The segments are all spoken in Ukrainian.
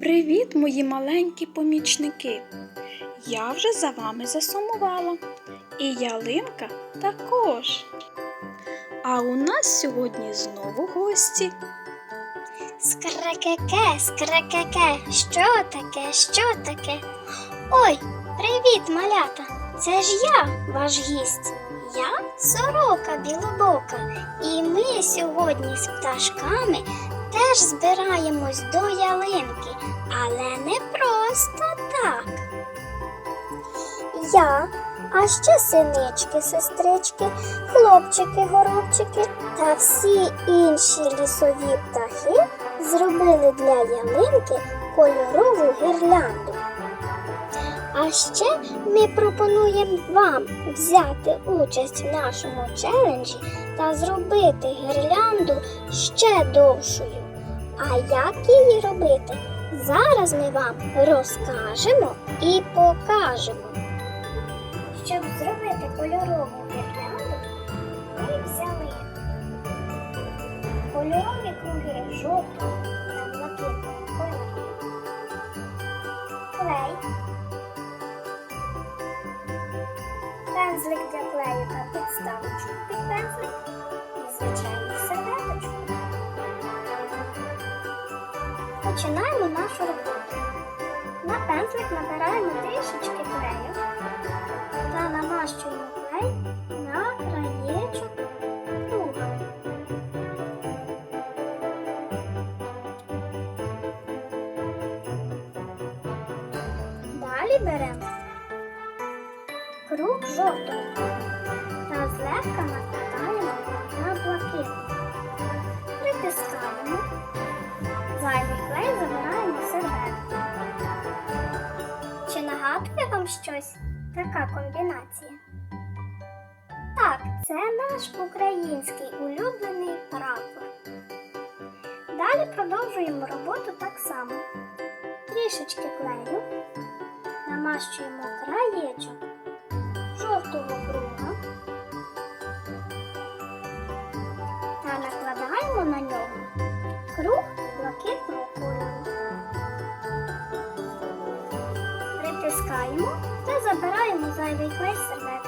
Привіт, мої маленькі помічники! Я вже за вами засумувала. І ялинка також. А у нас сьогодні знову гості. Скракеке, скракеке, що таке, що таке? Ой, привіт, малята! Це ж я, ваш гість. Я сорока білобока. І ми сьогодні з пташками теж збираємось до ялинки, але не просто так. Я, а ще синички, сестрички, хлопчики, горобчики та всі інші лісові птахи зробили для ялинки кольорову гірлянду. А ще ми пропонуємо вам взяти участь в нашому челенджі та зробити гірлянду ще довшою. А як її робити? Зараз ми вам розкажемо і покажемо. Щоб зробити кольорову гірлянду, ми взяли кольорові круги жовтого та блакитного кольору, клей, пензлик для клею та підставочку під пензлик Починаємо нашу роботу. На пензлик набираємо трішечки клею та намащуємо клей на краєчок круга. Далі беремо круг жовтого та злегка накладаємо нагадує вам щось така комбінація? Так, це наш український улюблений прапор. Далі продовжуємо роботу так само. Трішечки клею, намащуємо краєчок жовтого круга та накладаємо на нього круг Притискаємо та забираємо зайвий клей з.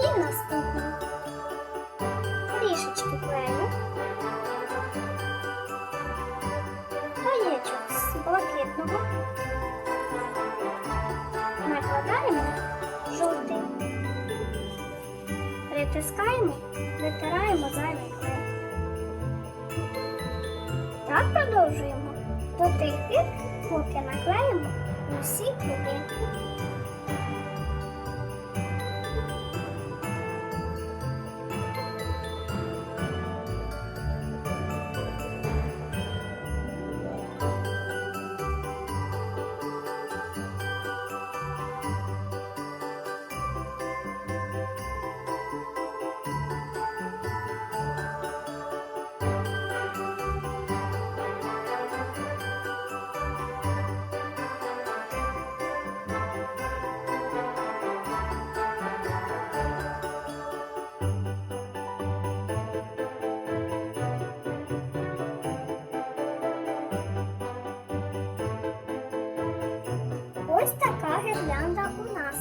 І наступне. Трішечки клею. Краєчок з блакитного. Накладаємо жовтий. Притискаємо, витираємо зайвий клей. Так продовжуємо до тих пір, поки наклеїмо усі круги. Ось така гірлянда у нас.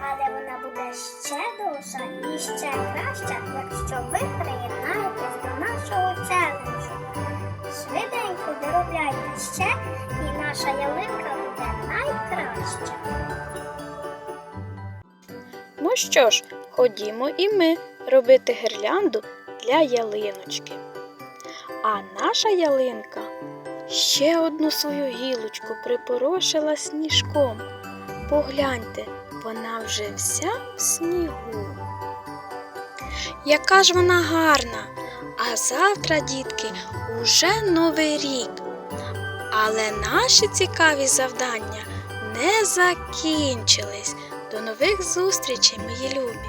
Але вона буде ще довша і ще краща, якщо ви приєднаєтесь до нашого челенджу. Швиденько доробляйте ще, і наша ялинка буде найкраща. Ну що ж, ходімо і ми робити гірлянду для ялиночки. А наша ялинка ще одну свою гілочку припорошила сніжком. Погляньте, вона вже вся в снігу. Яка ж вона гарна! А завтра, дітки, уже новий рік. Але наші цікаві завдання не закінчились. До нових зустрічей, мої любі!